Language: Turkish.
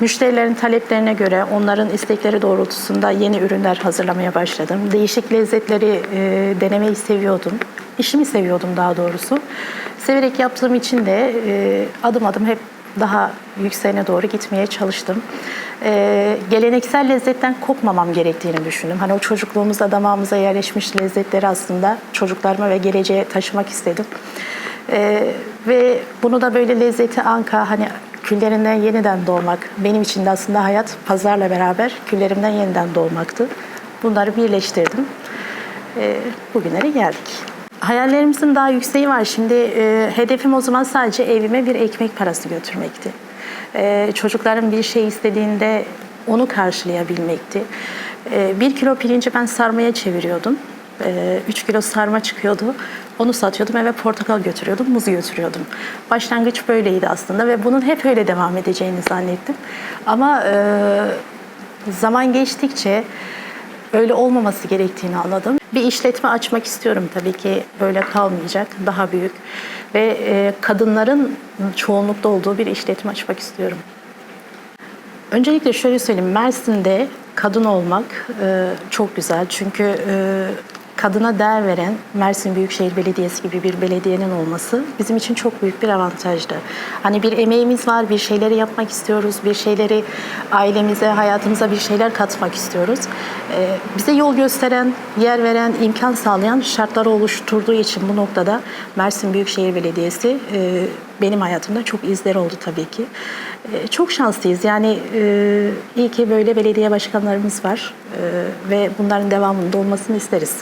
Müşterilerin taleplerine göre, onların istekleri doğrultusunda yeni ürünler hazırlamaya başladım. Değişik lezzetleri e, denemeyi seviyordum. İşimi seviyordum daha doğrusu. Severek yaptığım için de e, adım adım hep daha yükseğine doğru gitmeye çalıştım. E, geleneksel lezzetten kopmamam gerektiğini düşündüm. Hani o çocukluğumuzda damağımıza yerleşmiş lezzetleri aslında çocuklarıma ve geleceğe taşımak istedim. E, ve bunu da böyle lezzeti anka hani küllerinden yeniden doğmak. Benim için de aslında hayat pazarla beraber küllerimden yeniden doğmaktı. Bunları birleştirdim. E, bugünlere geldik. Hayallerimizin daha yükseği var. Şimdi e, hedefim o zaman sadece evime bir ekmek parası götürmekti. E, çocuklarım bir şey istediğinde onu karşılayabilmekti. E, bir kilo pirinci ben sarmaya çeviriyordum. 3 kilo sarma çıkıyordu. Onu satıyordum eve portakal götürüyordum, muz götürüyordum. Başlangıç böyleydi aslında ve bunun hep öyle devam edeceğini zannettim. Ama e, zaman geçtikçe öyle olmaması gerektiğini anladım. Bir işletme açmak istiyorum tabii ki böyle kalmayacak, daha büyük ve e, kadınların çoğunlukta olduğu bir işletme açmak istiyorum. Öncelikle şöyle söyleyeyim, Mersin'de kadın olmak e, çok güzel çünkü kadına değer veren Mersin Büyükşehir Belediyesi gibi bir belediyenin olması bizim için çok büyük bir avantajdı. Hani bir emeğimiz var, bir şeyleri yapmak istiyoruz, bir şeyleri ailemize, hayatımıza bir şeyler katmak istiyoruz. Ee, bize yol gösteren, yer veren, imkan sağlayan şartları oluşturduğu için bu noktada Mersin Büyükşehir Belediyesi e, benim hayatımda çok izleri oldu tabii ki. E, Çok şanslıyız. Yani e, iyi ki böyle belediye başkanlarımız var e, ve bunların devamında olmasını isteriz.